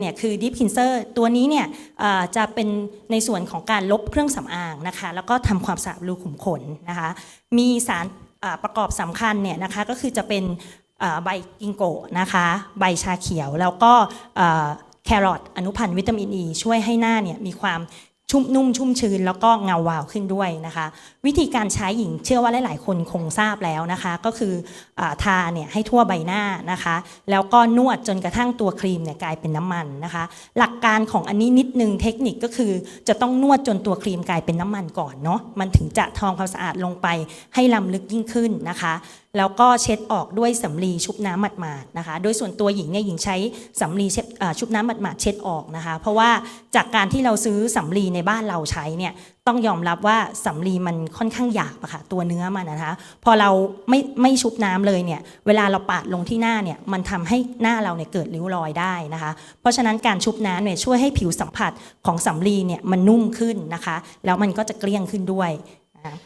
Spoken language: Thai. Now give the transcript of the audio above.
เนี่ยคือ Deep Cleanser ตัวนี้เนี่ยอ่อจะเป็นในส่วนของการลบเครื่องสำอางนะคะแล้วก็ทำความสะอาดรูขุมขนนะคะมีสารอ่าประกอบสำคัญเนี่ยนะคะก็คือจะเป็นอ่าใบกิงโกะนะคะใบชาเขียวแล้วก็อ่าแครอทอนุพันธ์วิตามินอ e ีช่วยให้หน้าเนี่ยมีความ ชุ่มนุ่มชุ่มชื้นแล้วก็เงาวาวขึ้นด้วยนะคะ วิธีการใช้หญิงเชื่อว่าหลาย ๆ คนคงทราบแล้วนะคะ ก็คืออทาเนี่ยให้ทั่วใบหน้านะคะ แล้วก็นวดจนกระทั่งตัวครีมเนี่ยกลายเป็นน้ำมันนะคะ หลักการของอันนี้นิดนึงเทคนิคก็คือจะต้องนวดจนตัวครีมกลายเป็นน้ำมันก่อนเนาะมันถึงจะทำความสะอาดลงไปให้ล้ำลึกยิ่งขึ้นนะคะ แล้วก็เช็ดออกด้วยสำลีชุบน้ำหมาดๆนะคะ โดยส่วนตัวหญิงเนี่ยหญิงใช้สำลีเช็ดชุบน้ำหมาดๆเช็ดออกนะคะ เพราะว่าจากการที่เราซื้อสำลีในบ้านเราใช้เนี่ยต้องยอมรับว่าสำลีมันค่อนข้างหยาบอะค่ะตัวเนื้อมันนะคะ พอเราไม่ไม่ชุบน้ำเลยเนี่ยเวลาเราปาดลงที่หน้าเนี่ยมันทำให้หน้าเราเนี่ยเกิดริ้วรอยได้นะคะ เพราะฉะนั้นการชุบน้ำเนี่ยช่วยให้ผิวสัมผัสของสำลีเนี่ยมันนุ่มขึ้นนะคะ แล้วมันก็จะเกลี้ยงขึ้นด้วย